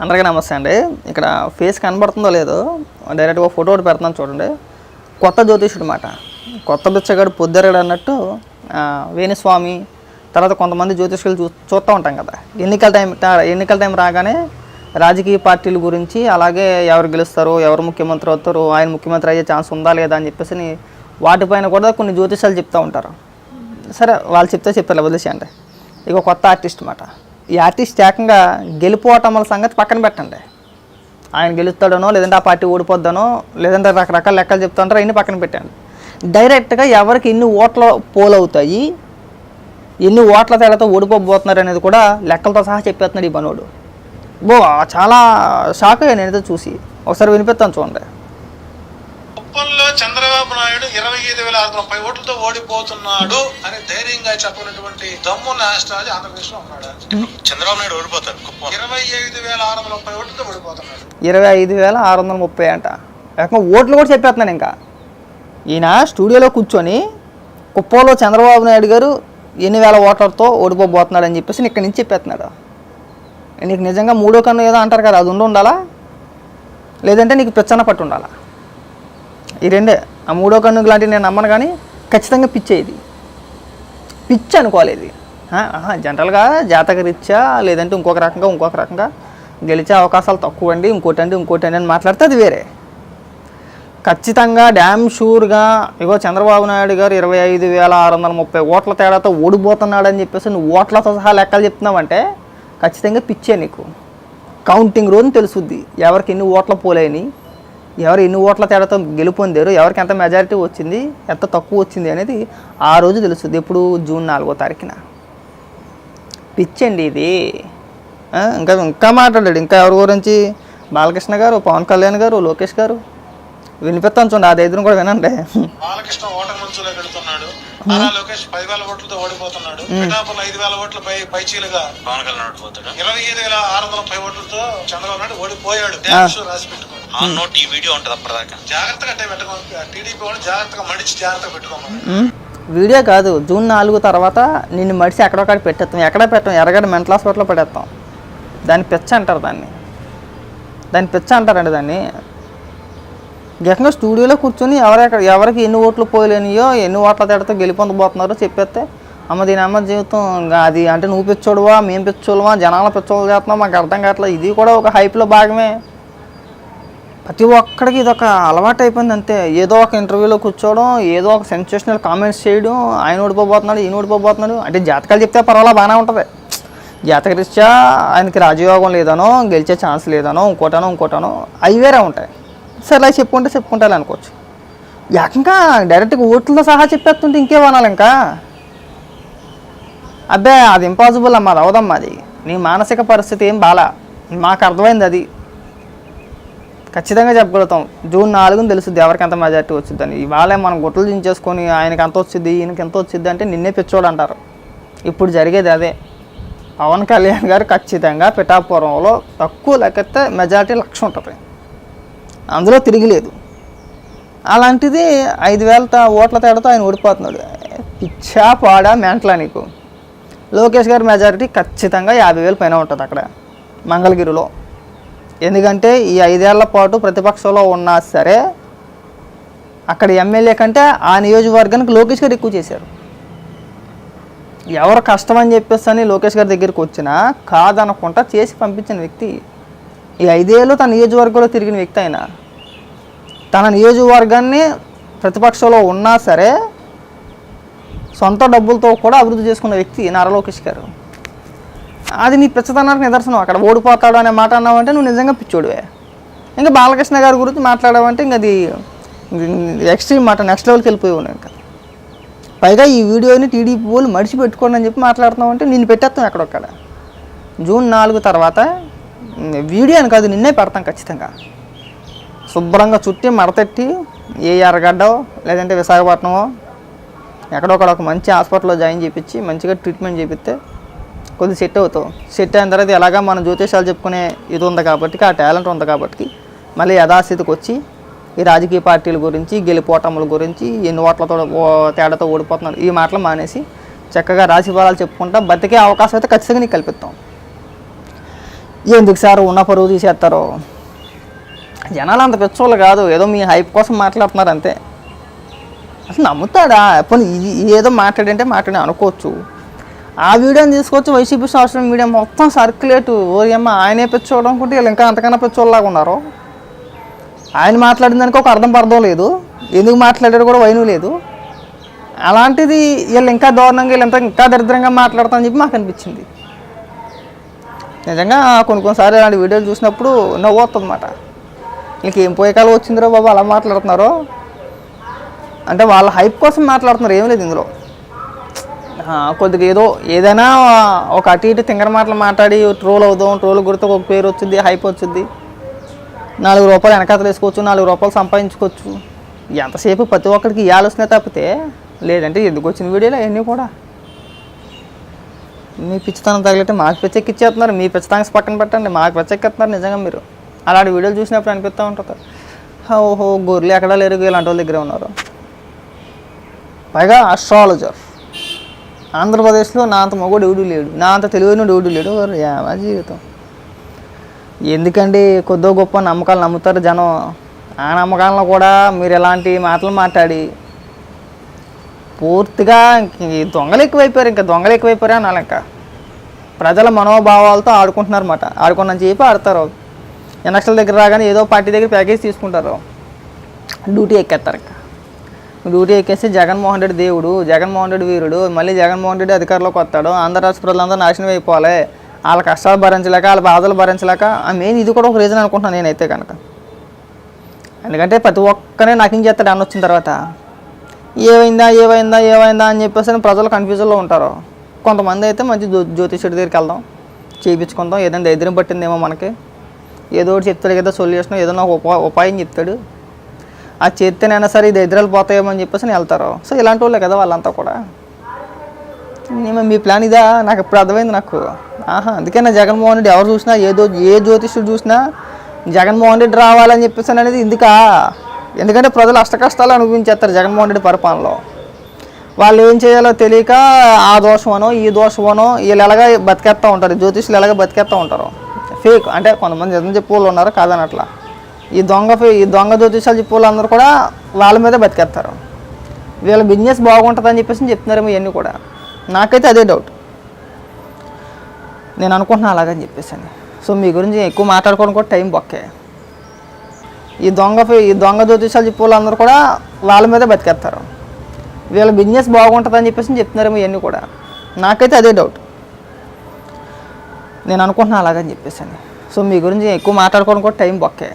అందరికీ నమస్తే అండి. ఇక్కడ ఫేస్ కనబడుతుందో లేదో డైరెక్ట్గా ఫోటో ఒకటి పెడుతున్నాను చూడండి. కొత్త జ్యోతిషుడు మాట కొత్త బిచ్చగాడు పొద్దురగాడు అన్నట్టు వేణుస్వామి తర్వాత కొంతమంది జ్యోతిష్కులు చూ చూస్తూ ఉంటాం కదా. ఎన్నికల టైం ఎన్నికల టైం రాగానే రాజకీయ పార్టీల గురించి అలాగే ఎవరు గెలుస్తారో ఎవరు ముఖ్యమంత్రి అవుతారు ఆయన ముఖ్యమంత్రి అయ్యే ఛాన్స్ ఉందా లేదా అని చెప్పేసి వాటిపైన కూడా కొన్ని జ్యోతిషాలు చెప్తూ ఉంటారు. సరే వాళ్ళు చెప్తే చెప్తారు వదిలేసేయండి. ఇక కొత్త ఆర్టిస్ట్ మాట ఈ ఆర్టిస్ట్ ఏకంగా గెలిపోవటముల సంగతి పక్కన పెట్టండి. ఆయన గెలుస్తాడనో లేదంటే ఆ పార్టీ ఓడిపోద్దనో లేదంటే రకరకాల లెక్కలు చెప్తుంటారు అన్ని పక్కన పెట్టండి. డైరెక్ట్గా ఎవరికి ఎన్ని ఓట్ల పోలవుతాయి ఎన్ని ఓట్ల తేడాతో ఓడిపోబోతున్నారు అనేది కూడా లెక్కలతో సహా చెప్పేస్తున్నాడు ఈ మనోడు. బో చాలా షాక్ అయ్యాను నేనైతే చూసి. ఒకసారి వినిపిస్తాను చూడండి. కుప్పంలో చంద్రబాబు నాయుడు ఇరవై ఐదు వేల ఆరు వందల ముప్పై ఓట్లతో ఓడిపోతున్నాడు అని ధైర్యంగా చెప్పినటువంటి దమ్మున్న ఆస్ట్రాలజీ ఆంధ్రప్రదేశ్లో ఉన్నాడు. చంద్రబాబు నాయుడు ఓడిపోతారు. కుప్పం ఇరవై ఐదు వేల ఆరు వందల ముప్పై ఓట్లతో ఓడిపోతున్నాడు. ఇరవై ఐదు వేల ఆరు వందల ముప్పై అంట. ఏకంగా ఓట్లు కూడా చెప్పేస్తున్నాను ఇంకా. ఈయన స్టూడియోలో కూర్చొని కుప్పంలో చంద్రబాబు నాయుడు గారు ఎన్ని వేల ఓట్లతో ఓడిపోబోతున్నాడు అని చెప్పేసి ఇక్కడి నుంచి చెప్పేస్తున్నాడు. నీకు నిజంగా మూడో కన్ను ఏదో అంటారు కదా అది ఉండి ఉండాలా? లేదంటే నీకు పిచ్చన పట్టు ఉండాలా? ఈ రెండే ఆ మూడో కన్ను లాంటివి నేను నమ్మను కానీ ఖచ్చితంగా పిచ్చే ఇది. పిచ్చి అనుకోవాలి ఇది. ఆహా, జనరల్గా జాతక రీత్యా లేదంటే ఇంకొక రకంగా ఇంకొక రకంగా గెలిచే అవకాశాలు తక్కువ అండి ఇంకోటి అండి ఇంకోటి అండి అని మాట్లాడితే అది వేరే. ఖచ్చితంగా డ్యామ్ షూర్గా ఇగో చంద్రబాబు నాయుడు గారు ఇరవై ఐదు వేల ఆరు వందల ముప్పై ఓట్ల తేడాతో ఓడిపోతున్నాడని చెప్పేసి నువ్వు ఓట్లతో సహా లెక్కలు చెప్తున్నావంటే ఖచ్చితంగా పిచ్చే నీకు. కౌంటింగ్ రోజు తెలుసుద్ది ఎవరికి ఎన్ని ఓట్ల పోలేని ఎవరు ఎన్ని ఓట్ల తేడాతో గెలుపొందారు ఎవరికి ఎంత మెజారిటీ వచ్చింది ఎంత తక్కువ వచ్చింది అనేది ఆ రోజు తెలుస్తుంది. ఎప్పుడు? జూన్ నాలుగో తారీఖున. పిచ్చండి ఇది. ఇంకా ఇంకా మాట్లాడాడు. ఇంకా ఎవరి గురించి? బాలకృష్ణ గారు పవన్ కళ్యాణ్ గారు లోకేష్ గారు? వినిపిస్తాను చూడండి ఆ దగ్గర కూడా వినండి. బాలకృష్ణ ఓటర్ మంచులో వెళుతున్నాడు నారా లోకేష్ పదివేల ఓట్లతో ఓడిపోతున్నాడు. పిఠాపురం ఐదు వేల ఓట్ల పై పైచీలుగా పవన్ కళ్యాణ్ ఓడిపోతాడు? ఇరవై ఐదు వేల ఆరు వందల ముప్పై ఓట్లతో చంద్రబాబు నాయుడు ఓడిపోయాడు. రాసి పెట్టుకోండి ఆన్ నోట్ ఈ వీడియో ఉంటుంది అప్పటిదాకా. జాగ్రత్తగా అంటే పెట్టుకోండి టీడీపీ వాళ్ళు జాగ్రత్తగా మడిచి జాగ్రత్తగా పెట్టుకోమని వీడియో కాదు జూన్ నాలుగు తర్వాత నిన్ను మడిసి ఎక్కడొక్కడ పెట్టేస్తాం. ఎక్కడ పెట్టాం? ఎరగడ మెంటల్ హాస్పిటల్లో పెట్టేస్తాం దాన్ని పిచ్చ అంటారు దాన్ని. దాన్ని పిచ్చ అంటారండి దాన్ని. ఏకంగా స్టూడియోలో కూర్చొని ఎవరెక్కడ ఎవరికి ఎన్ని ఓట్లు పోయలేనియో ఎన్ని ఓట్ల తేడాతో గెలిపొందబోతున్నారో చెప్పేస్తే అమ్మ దీని అమ్మ జీవితం ఇంకా అది అంటే నువ్వు పిచ్చోడువా మేము పిచ్చోళ్ళమా జనాల పిచ్చోళ్ళు చేస్తున్నాం మాకు అర్థం కావట్లేదు. ఇది కూడా ఒక హైప్లో భాగమే. ప్రతి ఒక్కడికి ఇది ఒక అలవాటు అయిపోయింది అంతే. ఏదో ఒక ఇంటర్వ్యూలో కూర్చోవడం ఏదో ఒక సెన్సేషనల్ కామెంట్స్ చేయడం ఆయన ఓడిపోబోతున్నాడు ఈయన ఓడిపోబోతున్నాడు. అంటే జాతకాలు చెప్తే పర్వాలా బాగానే ఉంటుంది. జాతక ఆయనకి రాజయోగం లేదనో గెలిచే ఛాన్స్ లేదనో ఇంకోటనో ఇంకోటనో అవి వేరే ఉంటాయి. సరే అలా చెప్పుకుంటే చెప్పుకుంటారు అనుకోవచ్చు. ఏకంగా డైరెక్ట్గా ఓట్లతో సహా చెప్పేస్తుంటే ఇంకే వనాలి ఇంకా? అబ్బే అది ఇంపాసిబుల్ అమ్మా అది అవదమ్మా అది. నీ మానసిక పరిస్థితి ఏం బాలా. మాకు అర్థమైంది అది. ఖచ్చితంగా చెప్పగలుగుతాం. జూన్ నాలుగుని తెలుస్తుంది ఎవరికి ఎంత మెజార్టీ వచ్చిందని. ఇవాళే మనం గుట్టలు దించేసుకొని ఆయనకి ఎంత వచ్చింది ఈయనకి ఎంత వచ్చింది అంటే నిన్నే పిచ్చోడు అంటారు. ఇప్పుడు జరిగేది అదే. పవన్ కళ్యాణ్ గారు ఖచ్చితంగా పిఠాపురంలో తక్కువ లేకపోతే మెజార్టీ లక్ష ఉంటుంది. అందులో తిరిగిలేదు. అలాంటిది ఐదు వేల ఓట్ల తేడాతో ఆయన ఓడిపోతున్నాడు. పిచ్చా పాడా మెంటలా నీకు. లోకేష్ గారి మెజారిటీ ఖచ్చితంగా యాభై వేలు పైన ఉంటుంది అక్కడ మంగళగిరిలో. ఎందుకంటే ఈ ఐదేళ్ళ పాటు ప్రతిపక్షంలో ఉన్నా సరే అక్కడ ఎమ్మెల్యే కంటే ఆ నియోజకవర్గానికి లోకేష్ గారు ఎక్కువ చేశారు. ఎవరు కష్టం అని చెప్పేసి అని లోకేష్ గారి దగ్గరికి వచ్చినా కాదనకుండా చేసి పంపించిన వ్యక్తి ఈ ఐదేళ్ళు తన నియోజకవర్గంలో తిరిగిన వ్యక్తి ఆయన తన నియోజకవర్గాన్ని ప్రతిపక్షంలో ఉన్నా సరే సొంత డబ్బులతో కూడా అభివృద్ధి చేసుకున్న వ్యక్తి నారా లోకేష్ గారు. అది నీ పిచ్చతనానికి నిదర్శనం. అక్కడ ఓడిపోతాడు అనే మాట అన్నావంటే నువ్వు నిజంగా పిచ్చోడువే. ఇంకా బాలకృష్ణ గారి గురించి మాట్లాడావంటే ఇంకా అది ఎక్స్ట్రీమ్ మాట నెక్స్ట్ లెవెల్కి వెళ్ళిపోయావు ఇంకా. పైగా ఈ వీడియోని టీడీపీ వాళ్ళు మడిచి పెట్టుకోండి అని చెప్పి మాట్లాడుతున్నావు అంటే నేను పెట్టేస్తాం ఎక్కడొక్కడ జూన్ నాలుగు తర్వాత వీడియో అని కాదు నిన్నే పెడతాం ఖచ్చితంగా. శుభ్రంగా చుట్టి మడతెట్టి ఏ ఎర్రగడ్డో లేదంటే విశాఖపట్నమో ఎక్కడొక్కడ ఒక మంచి హాస్పిటల్లో జాయిన్ చేయించి మంచిగా ట్రీట్మెంట్ చేపిస్తే కొద్దిగా సెట్ అవుతావు. సెట్ అయిన తర్వాత ఎలాగా మనం జ్యోతిషాలు చెప్పుకునే ఇది ఉంది కాబట్టి ఆ టాలెంట్ ఉంది కాబట్టి మళ్ళీ యథాస్థితికి వచ్చి ఈ రాజకీయ పార్టీల గురించి గెలిపోటముల గురించి ఎన్ని ఓట్లతో ఓ- తేడాతో ఓడిపోతున్నారు. ఈ మాటలు మానేసి చక్కగా రాశి ఫలాలు చెప్పుకుంటా బతికే అవకాశం అయితే ఖచ్చితంగా నీకు కల్పిస్తాం. ఎందుకు సార్ ఉన్న పరువు తీసేస్తారు జనాలు అంత పిచ్చోళ్ళు కాదు ఏదో మీ హైప్ కోసం మాట్లాడుతున్నారు అంతే. అసలు నమ్ముతాడా? పోనీ ఇది ఏదో మాట్లాడంటే మాట్లాడి అనుకోవచ్చు. ఆ వీడియోని తీసుకొచ్చి వైసీపీ సోషల్ మీడియా మొత్తం సర్క్యులేట్. ఓరియమ్మ ఆయనే పెంచుకోవడం అనుకుంటే వీళ్ళు ఇంకా అంతకన్నా పెంచోళ్ళలాగా ఉన్నారు? ఆయన మాట్లాడిన దానికి ఒక అర్థం పర్థం లేదు. ఎందుకు మాట్లాడాడు కూడా వైను లేదు. అలాంటిది వీళ్ళు ఇంకా దారుణంగా వీళ్ళు ఇంకా ఇంకా దరిద్రంగా మాట్లాడతామని చెప్పి మాకు అనిపించింది. నిజంగా కొన్ని కొన్నిసార్లు ఇలాంటి వీడియోలు చూసినప్పుడు నవ్వు వస్తుందన్నమాట. వీళ్ళకి ఏం పోయేకాలం వచ్చిందిరో బాబు అలా మాట్లాడుతున్నారో? అంటే వాళ్ళ హైప్ కోసం మాట్లాడుతున్నారు ఏం లేదు ఇందులో. కొద్దిగా ఏదో ఏదైనా ఒక అటు ఇటు తింగర మాటలు మాట్లాడి ట్రోల్ అవుదాం ట్రోల్ గుర్తు ఒక పేరు వచ్చింది హైప్ వచ్చింది. నాలుగు రూపాయలు వెనకాతలు వేసుకోవచ్చు నాలుగు రూపాయలు సంపాదించుకోవచ్చు. ఎంతసేపు ప్రతి ఒక్కరికి ఇవ్వాల్సిన తప్పితే లేదంటే ఎందుకు వచ్చిన వీడియోలు అవన్నీ కూడా. మీ పిచ్చితనం తగిలితే మాకు పిచ్చెక్కిచ్చేస్తున్నారు మీ పిచ్చితాంగ్స్ పక్కన పెట్టండి మాకు పిచ్చెక్కిస్తున్నారు నిజంగా మీరు. అలాంటి వీడియోలు చూసినప్పుడు అనిపిస్తూ ఉంటుంది. ఓహో గొర్రెలు ఎక్కడా లేరు ఇలాంటి వాళ్ళ దగ్గర ఉన్నారు. పైగా అస్ట్రాలజర్ ఆంధ్రప్రదేశ్లో నా అంత మగోడు ఎవడు లేడు. నా అంత తెలివైన ఎవడు లేడు. ఓరి ఏమా జీవితం. ఎందుకండి కొద్దో గొప్ప నమ్మకాలు నమ్ముతారు జనం. ఆ నమ్మకాలను కూడా మీరు ఎలాంటి మాటలు మాట్లాడి పూర్తిగా దొంగలు ఎక్కువైపోయారు ఇంకా దొంగలు ఎక్కువైపోయారు అనాలి ఇంకా. ప్రజల మనోభావాలతో ఆడుకుంటున్నారు అనమాట ఆడుకున్నని చెప్పి ఆడతారు. ఎలక్షన్ల దగ్గర రాగానే ఏదో పార్టీ దగ్గర ప్యాకేజ్ తీసుకుంటారు. డ్యూటీ ఎక్కేస్తారు ఇంకా. డ్యూటీ ఎక్కేసి జగన్మోహన్ రెడ్డి దేవుడు జగన్మోహన్ రెడ్డి వీరుడు మళ్ళీ జగన్మోహన్ రెడ్డి అధికారంలోకి వస్తాడు. ఆంధ్ర రాష్ట్ర ప్రజలందరూ నాశనం అయిపోవాలి. వాళ్ళ కష్టాలు భరించలేక వాళ్ళ బాధలు భరించలేక ఆ మెయిన్ ఇది కూడా ఒక రీజన్ అనుకుంటున్నాను నేనైతే కనుక. ఎందుకంటే ప్రతి ఒక్కనే నాకు చేస్తాడు అన్న వచ్చిన తర్వాత. ఏమైందా ఏమైందా ఏమైందా అని చెప్పేసి అని ప్రజలు కన్ఫ్యూజన్లో ఉంటారు. కొంతమంది అయితే మంచి జ్యో జ్యోతిష్యుడి దగ్గరికి వెళ్దాం చేయించుకుందాం. ఏదైనా ధైర్యం పట్టిందేమో మనకి. ఏదో ఒకటి చెప్తాడు కదా సొల్యూషన్ ఏదో ఒక ఉపా ఉపాయం చెప్తాడు. అది చేస్తేనైనా సరే ఈ దరిద్రాలు పోతాయేమో అని చెప్పేసి వెళ్తారు. సో ఇలాంటి వాళ్ళే కదా వాళ్ళంతా కూడా. ఏమో మీ ప్లాన్ ఇదా? నాకు ఇప్పుడు అర్థమైంది నాకు. ఆహా అందుకే నా జగన్మోహన్ రెడ్డి ఎవరు చూసినా ఏదో ఏ జ్యోతిష్యుడు చూసినా జగన్మోహన్ రెడ్డి రావాలని చెప్పేసి అనేది ఇందుకా? ఎందుకంటే ప్రజలు అష్ట కష్టాలు అనుభవించేస్తారు జగన్మోహన్ రెడ్డి పరిపాలనలో. వాళ్ళు ఏం చేయాలో తెలియక ఆ దోషమనో ఈ దోషమనో వీళ్ళు ఎలాగ బతికేస్తూ ఉంటారు జ్యోతిష్యులు ఎలాగ బతికేస్తూ ఉంటారు. ఫేక్. అంటే కొంతమంది నిజం చెప్పే ఉన్నారు కాదని అట్లా ఈ దొంగ ఈ దొంగ జ్యోతిషాలు చెప్పే అందరూ కూడా వాళ్ళ మీదే బతికేస్తారు. వీళ్ళ బిజినెస్ బాగుంటుందని చెప్పేసి చెప్తున్నారేమో ఇవన్నీ కూడా. నాకైతే అదే డౌట్. నేను అనుకుంటున్నాను అలాగని చెప్పేసి అని. సో మీ గురించి ఎక్కువ మాట్లాడుకోవడం కూడా టైం బొక్కే. ఈ దొంగ ఈ దొంగ జ్యోతిషాలు చెప్పే వాళ్ళందరూ కూడా వాళ్ళ మీదే బతికేస్తారు వీళ్ళ బిజినెస్ బాగుంటుందని చెప్పేసి చెప్తున్నారేమో ఇవన్నీ కూడా. నాకైతే అదే డౌట్. నేను అనుకుంటున్నాను అలాగని చెప్పేసి అని. సో మీ గురించి ఎక్కువ మాట్లాడుకోవడం కూడా టైం బొక్కే.